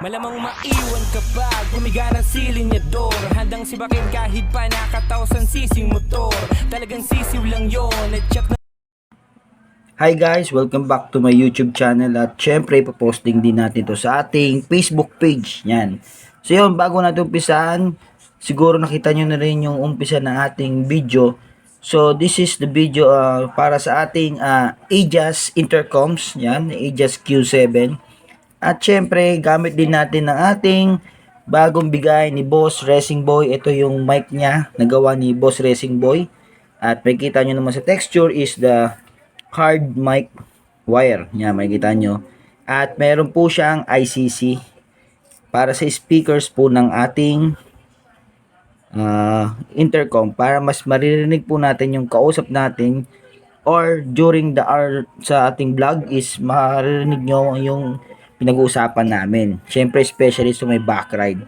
Malamang maiwan ka pag humiga ng silinyador Handang sibakin kahit pa nakatausan sising motor Talagang sisiw lang yon at check na Hi guys, welcome back to my YouTube channel at syempre ipoposting din natin to sa ating Facebook page. Yan. So yun, bago natin umpisahan, siguro nakita nyo na rin yung umpisa ng ating video. So this is the video uh, para sa ating uh, Aegis Intercoms, yan, Aegis Q7. At syempre, gamit din natin ng ating bagong bigay ni Boss Racing Boy. Ito yung mic niya, nagawa ni Boss Racing Boy. At makikita nyo naman sa texture is the hard mic wire. Yan, makikita nyo. At meron po siyang ICC para sa speakers po ng ating ah, intercom para mas maririnig po natin yung kausap natin or during the hour sa ating vlog is maririnig nyo yung pinag-uusapan namin. Siyempre, especially sa may back ride.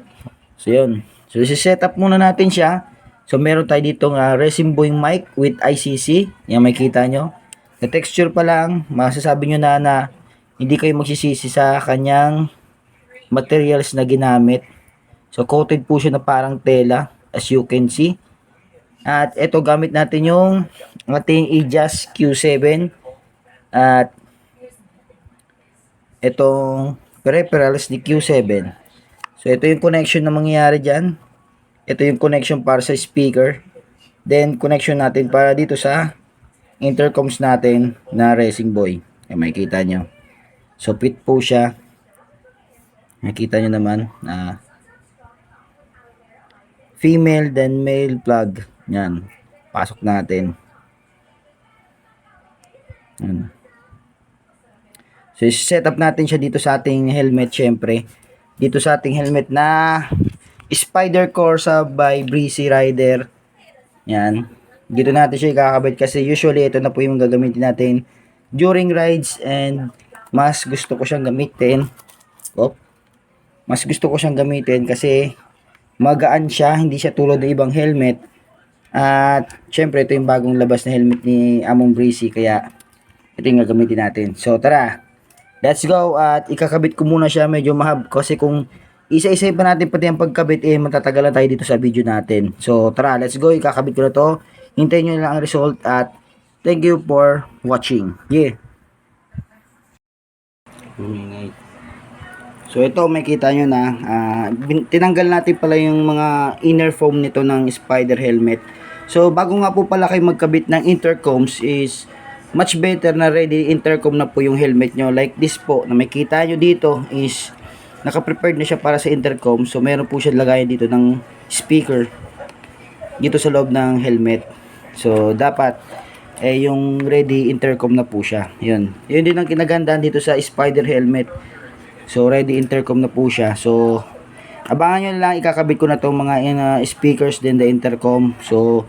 So, yun. So, set up muna natin siya. So, meron tayo dito nga resin boy mic with ICC. Yan, makikita nyo. Sa texture pa lang, masasabi nyo na na hindi kayo magsisisi sa kanyang materials na ginamit. So, coated po siya na parang tela, as you can see. At ito, gamit natin yung ating Aegis Q7. At itong peripherals ni Q7. So, ito yung connection na mangyayari dyan. Ito yung connection para sa speaker. Then, connection natin para dito sa intercoms natin na Racing Boy. Ay, makikita nyo. So, fit po siya. Makikita nyo naman na female then male plug. Yan. Pasok natin. Yan. So, set up natin siya dito sa ating helmet, syempre. Dito sa ating helmet na Spider Corsa by Breezy Rider. Yan. Dito natin siya ikakabit kasi usually ito na po yung gagamitin natin during rides and mas gusto ko siyang gamitin. Oh. Mas gusto ko siyang gamitin kasi magaan siya, hindi siya tulad ng ibang helmet. At syempre ito yung bagong labas na helmet ni Among Breezy kaya ito yung gagamitin natin. So tara, let's go at ikakabit ko muna siya medyo mahab kasi kung isa-isa pa natin pati ang pagkabit eh matatagalan tayo dito sa video natin. So tara, let's go, ikakabit ko na to. Hintayin nyo lang ang result at thank you for watching. Yeah. So ito makita nyo na bin- tinanggal natin pala yung mga inner foam nito ng spider helmet. So bago nga po pala kayo magkabit ng intercoms is much better na ready intercom na po yung helmet nyo. Like this po na makita nyo dito is naka-prepared na siya para sa intercom. So meron po siya lagayan dito ng speaker dito sa loob ng helmet. So dapat eh yung ready intercom na po siya. Yun. Yun din ang kinagandaan dito sa spider helmet. So ready intercom na po siya. So abangan nyo lang ikakabit ko na tong mga uh, speakers din the intercom. So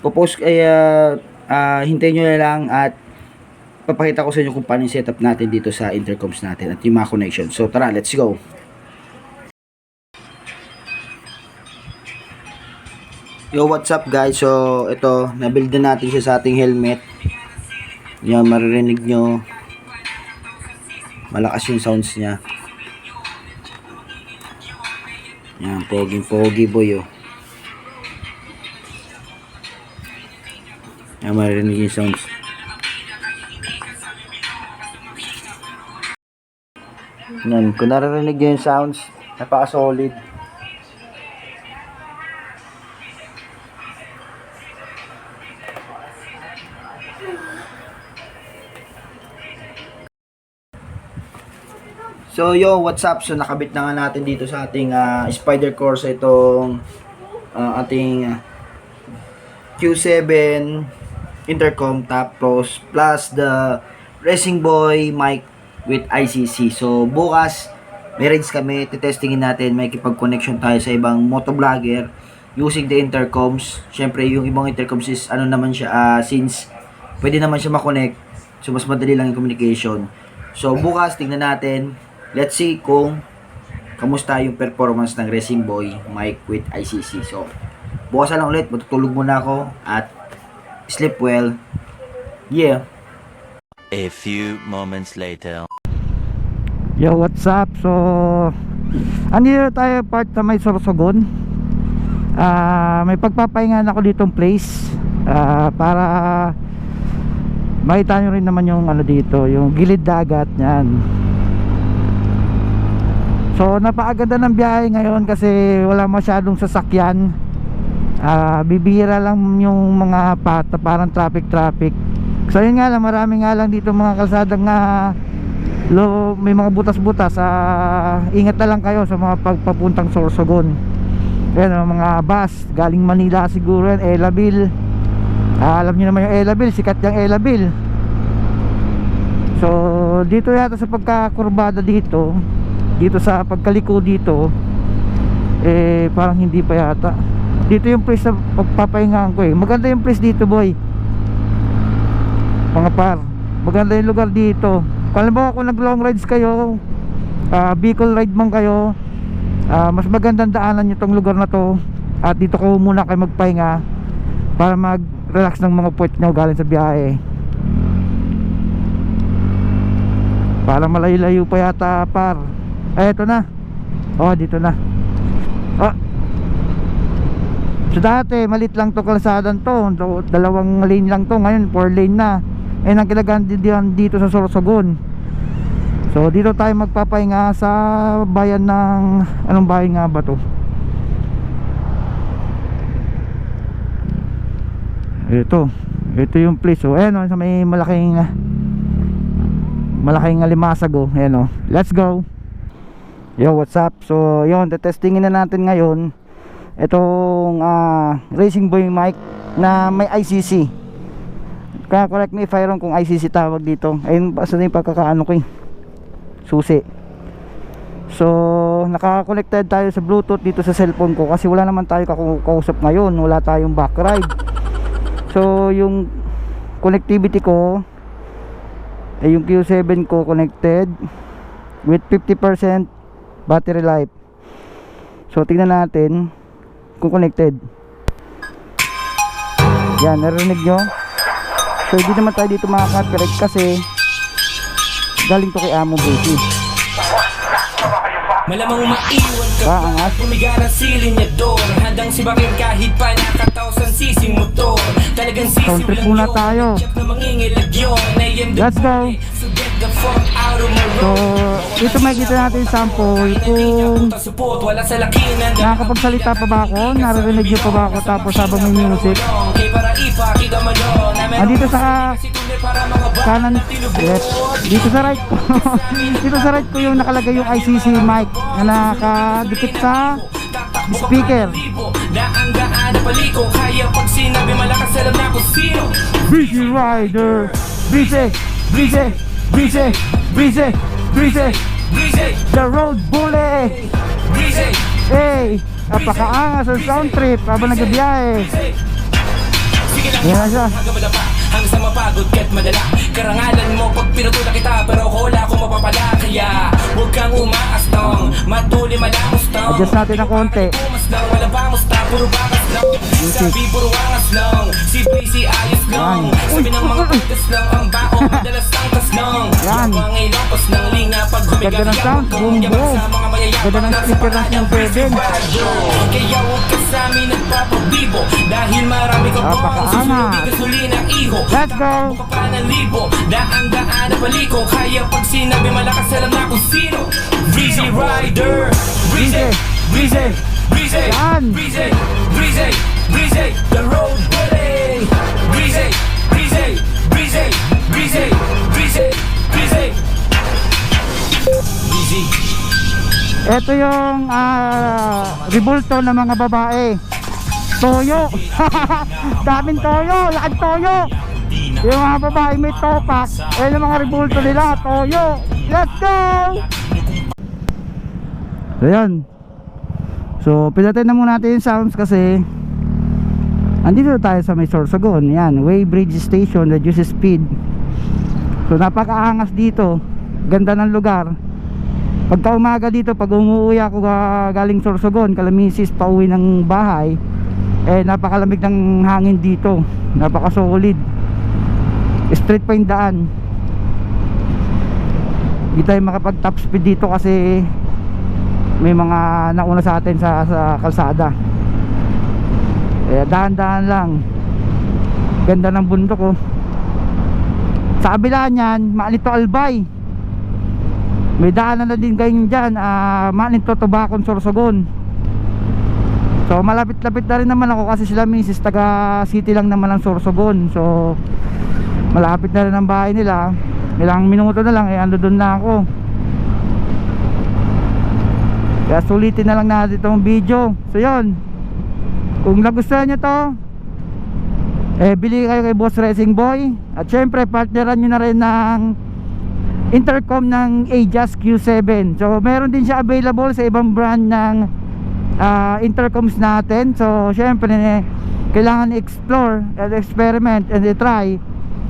popost ay uh, ah, hintayin nyo na lang at papakita ko sa inyo kung paano yung setup natin dito sa intercoms natin at yung mga connection. So tara, let's go. Yo, what's up guys? So, ito, nabuild na natin siya sa ating helmet. Yan, maririnig nyo. Malakas yung sounds niya. Yan, poging pogi boy oh. Yan, maririnig yung sounds. Yan, kung naririnig yung sounds, napaka-solid. So yo, what's up? So nakabit na nga natin dito sa ating ah, Spider Corsa itong ah, ating ah, Q7 intercom tapos plus the Racing Boy mic with ICC. So bukas may rides kami, titestingin natin, may kipag-connection tayo sa ibang motovlogger using the intercoms. Syempre yung ibang intercoms is ano naman siya ah, since pwede naman siya makonect. So mas madali lang yung communication. So bukas tingnan natin Let's see kung kamusta yung performance ng Racing Boy mic with ICC. So, bukas lang ulit. Matutulog muna ako at sleep well. Yeah. A few moments later. Yo, what's up? So, andito tayo part sa may Sorsogon Ah, may pagpapahinga ako ditong place Ah, para makita nyo rin naman yung ano dito yung gilid dagat yan so napakaganda ng biyahe ngayon kasi wala masyadong sasakyan Ah, bibihira lang yung mga pata parang traffic traffic. So yun nga lang marami nga lang dito mga kalsadang nga lo, may mga butas-butas. Ah, ingat na lang kayo sa mga pagpapuntang Sorsogon. Yan ang mga bus galing Manila siguro yan Elabil. Ah, alam niyo naman yung Elabil sikat yung Elabil. So dito yata sa pagkakurbada dito dito sa pagkaliko dito eh parang hindi pa yata dito yung place na pagpapahingaan ko eh. Maganda yung place dito boy. Mga par maganda yung lugar dito. Kung mo kung nag long rides kayo ah, Bicol ride man kayo ah, mas magandang daanan nyo tong lugar na to. At dito ko muna kayo magpahinga para mag relax ng mga puwet nyo galing sa biyahe. Para malayo-layo pa yata par. Eh eto na. Oh dito na oh So dati malit lang to kalsadan to So, Dalawang lane lang to Ngayon 4 lane na Eh nang kinagandihan dito sa Sorsogon So dito tayo magpapahinga sa bayan ng Anong bayan nga ba to? Ito Ito yung place oh. Ayan oh, sa may malaking Malaking alimasag oh. Ayan oh. Let's go Yo what's up So yun testingin na natin ngayon itong ah, Racing Boy mic na may ICC kaya correct me if I wrong kung ICC tawag dito. Ayun basta na yung pagkakaano ko eh. Susi. So naka-connected tayo sa bluetooth dito sa cellphone ko kasi wala naman tayo kakusap ngayon. Wala tayong back ride. So yung connectivity ko eh yung Q7 ko connected with 50% battery life. So tingnan natin kung connected yan narinig nyo? So hindi naman tayo dito makaka-correct kasi galing to kay Amo Baby. Malamang maiwan ka Ah, pa angas. Pumiga ng silinyador Handang sibakin kahit pa nakatausan sising motor. Talagang trip lang yun. tayo. Check na mangingilag yun. Let's go. So get the fuck out of my ito makikita natin sample. Kung nakakapagsalita pa ba ako naririnig nyo pa ba ako tapos habang may music. Malo andito sa kanan left dito sa right ko. Dito sa right ko yung nakalagay yung ICC mic na nakadikit sa speaker. Busy Rider. Busy Busy Busy Busy Breezy, The Road Bully. Breezy, Hey Napakaangas ang sound trip habang nagbibiyahe. Sige lang. Yan na siya hanggang sa mapagod ka't madala Karangalan mo pag pinutula kita Pero ako wala akong mapapala Kaya huwag kang umaas tong Matuli malamos tong Adjust natin ng konti. Pumas lang, walang bamos ta Puro bakas lang Sabi puro angas lang Si Breezy ayos lang. Sabi ng mga putas lang Ang bao madalas ang tas lang Yan. Ang ilongkos ng linga Pag humiga Ganda ng sound, boom, boom. Ganda ng speaker ng Q7. Kaya huwag ka sa amin nagpapabibo Dahil marami ka Napakaangas. susunod Gasuli ng iho Let's go. Buka pa ng libo Daan-daan na paliko. Kaya pag sinabi malakas alam na kung sino. Breezy Rider. Breezy Breezy. Breezy. Breezy Breezy Breezy The road bully Breezy Breezy Breezy Breezy Breezy Breezy. Breezy. Ito yung ah, ribulto ng mga babae. Toyo. Daming toyo. Lakad toyo Yung mga babae may topak Eh yung mga ribulto nila. Toyo. Let's go! So yan So pinatay na muna natin yung sounds kasi Andito tayo sa may Sorsogon. Yan Waybridge Station Reduces speed. So napakaangas dito. Ganda ng lugar. Pagka umaga dito, pag umuwi ako ga- galing Sorsogon, Kalamisis, pauwi ng bahay, eh napakalamig ng hangin dito. Napaka-solid. Straight pa yung daan. Hindi tayo makapag top speed dito kasi may mga nauna sa atin sa, sa kalsada. Eh dahan-dahan lang. Ganda ng bundok oh. Sa kabila niyan Manito Albay. May daanan na din kayo dyan uh, Manito Tobacco Sorsogon. So malapit-lapit na rin naman ako kasi sila misis taga city lang naman ang Sorsogon. So malapit na rin ang bahay nila. Ilang minuto na lang eh ando doon na ako. Kaya sulitin na lang natin itong video. So yun. Kung nagustuhan nyo to eh bili kayo kay Boss Racing Boy. At syempre partneran nyo na rin ng intercom ng Ajas Q7 so meron din siya available sa ibang brand ng ah, intercoms natin. So syempre eh, kailangan i-explore and experiment and i-try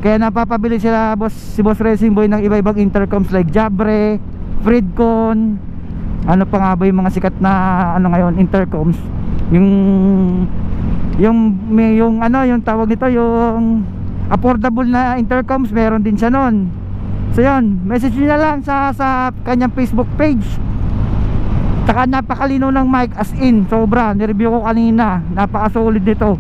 kaya napapabili sila boss, si Boss Racing Boy ng iba-ibang intercoms like Jabre, Fridcon ano pa nga ba yung mga sikat na ano ngayon intercoms? Yung yung may yung ano yung tawag nito yung affordable na intercoms meron din siya noon so yun message nyo na lang sa sa kanyang facebook page. Tsaka napakalino ng mic as in sobra. Nireview ko kanina napaka solid nito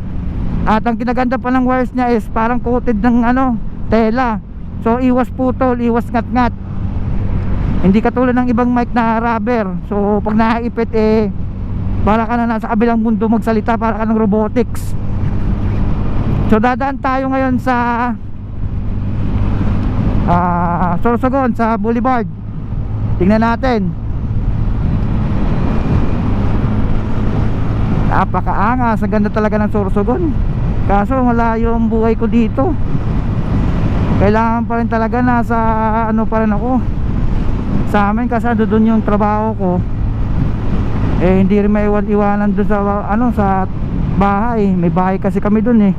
at ang kinaganda pa ng wires niya is parang coated ng ano tela. So iwas putol iwas ngat ngat hindi katulad ng ibang mic na rubber. So pag nakaipit eh para ka na nasa kabilang mundo magsalita para ka ng robotics. So dadaan tayo ngayon sa ah Sorsogon sa Boulevard. Tingnan natin. Napakaangas. Ang ganda talaga ng Sorsogon kaso malayo ang buhay ko dito. Kailangan pa rin talaga nasa ano pa rin ako. Sa amin kasi ando doon yung trabaho ko. Eh hindi rin may iwan iwanan doon sa ano sa bahay. May bahay kasi kami doon eh.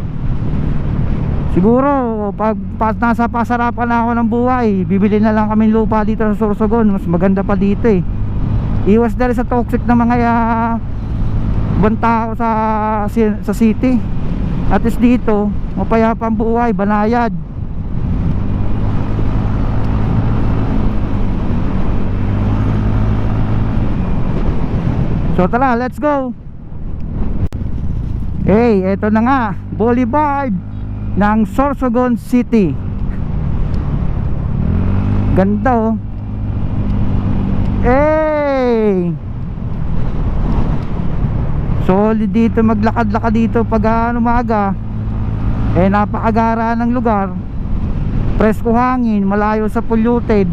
Siguro pag, pag nasa pasarapan na ako ng buhay bibili na lang kami lupa dito sa Sorsogon. Mas maganda pa dito eh. Iwas na rin sa toxic na mga uh, ibang tao sa, sa city at least dito mapayapa ang buhay banayad So tara, let's go. Hey, eto na nga, Boulevard ng Sorsogon City. Ganda oh. Hey! Solid dito, maglakad-lakad dito pag ano umaga. Eh napakagara ng lugar. Presko hangin, malayo sa polluted.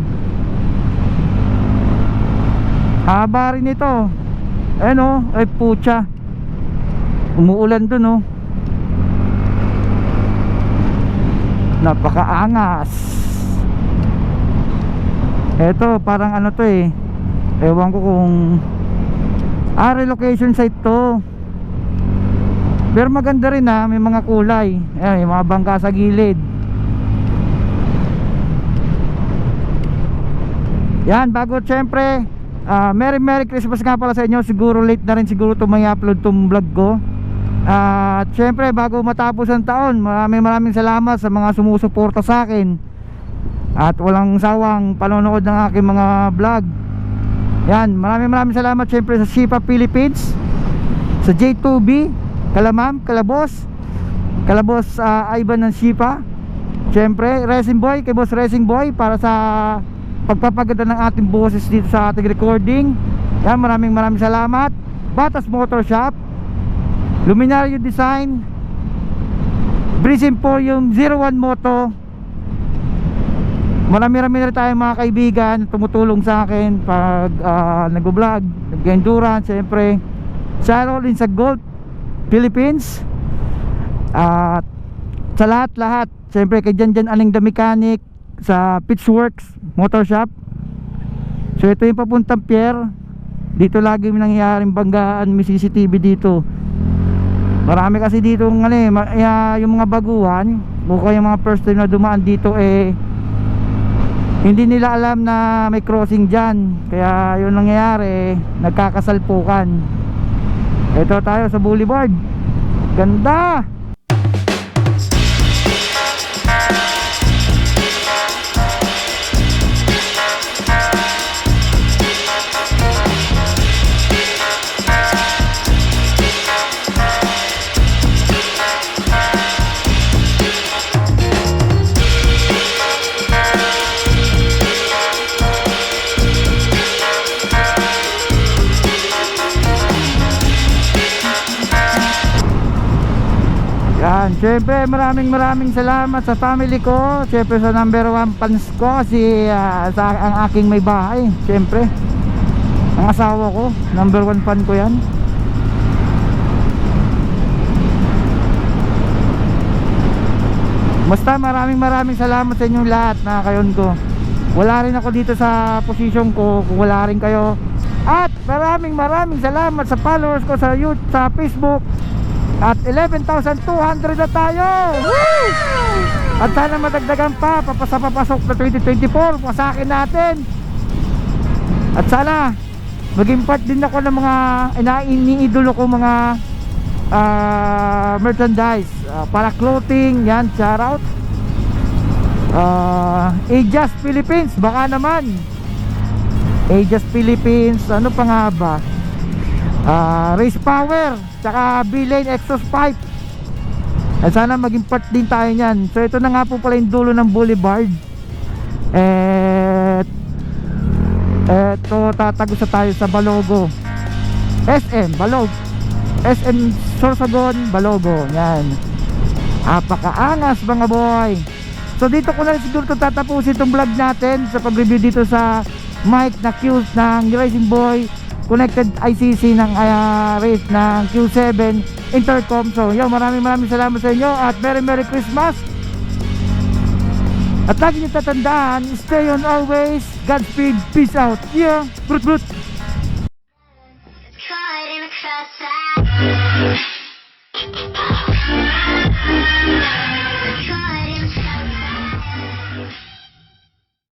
Haba rin ito. Ayan o, ay putya Umuulan dun o Napakaangas Eto, parang ano to eh Ewan ko kung Ah, relocation site to. Pero maganda rin ha, may mga kulay. Ayan, may mga bangka sa gilid. Yan, bago syempre Ah, Merry Merry Christmas nga pala sa inyo. Siguro late na rin siguro ito may upload tong vlog ko. Ah, At syempre bago matapos ang taon Maraming maraming salamat sa mga sumusuporta sa akin. At walang sawang panonood ng aking mga vlog Yan, maraming maraming salamat syempre sa Shipa Philippines Sa J2B Kalamam, Kalabos Kalabos ah, Ivan ng Shipa Syempre, Racing Boy, kay Boss Racing Boy Para sa pagpapaganda ng ating boses dito sa ating recording. Yan maraming maraming salamat. Batas Motor Shop Luminario Design Breeze Emporium 01 Moto marami rami na tayong mga kaibigan tumutulong sa akin pag uh, nag-vlog nag-endurance syempre Sharon din sa Gold Philippines. At sa lahat lahat syempre kay Jan Jan Aling the Mechanic sa Pitchworks Motor Shop. So ito yung papuntang Pier. Dito lagi nangyayaring banggaan may CCTV dito. Marami kasi dito ng ano eh, yung mga baguhan. Mukha yung mga first time na dumaan dito eh hindi nila alam na may crossing dyan. Kaya yun nangyayari nagkakasalpukan. Ito tayo sa boulevard ganda Yan, syempre maraming maraming salamat sa family ko. Syempre sa number one fans ko Si ah, sa, ang aking may bahay. Syempre Ang asawa ko Number one fan ko yan. Basta maraming maraming salamat sa inyong lahat na kayon ko. Wala rin ako dito sa posisyon ko Kung wala rin kayo. At maraming maraming salamat sa followers ko sa YouTube, sa Facebook At 11,200 na tayo! At sana madagdagan pa Papasa papasok na 2024 Pasakin natin. At sana Maging part din ako ng mga Iniidolo ko mga ah, Merchandise. Ah, Para clothing Yan, shout out uh, Ajas Philippines Baka naman. Ajas Philippines Ano pa nga ba Ah, Race Power Tsaka B-Lane Exhaust Pipe. At sana maging part din tayo niyan. So ito na nga po pala yung dulo ng boulevard. At Eto tatago sa tayo sa Balogo. SM Balog. SM Sorsogon Balogo. Yan. Apakaangas mga boy. So dito ko na siguro ito tatapusin itong vlog natin Sa pag-review dito sa mic na Q ng Racing Boy Connected ICC ng ah, race ng Q7 Intercom. So yun maraming maraming salamat sa inyo At Merry Merry Christmas. At lagi niyo tatandaan Stay on always. Godspeed Peace out. Yeah Brut brut Caught in a crossfire.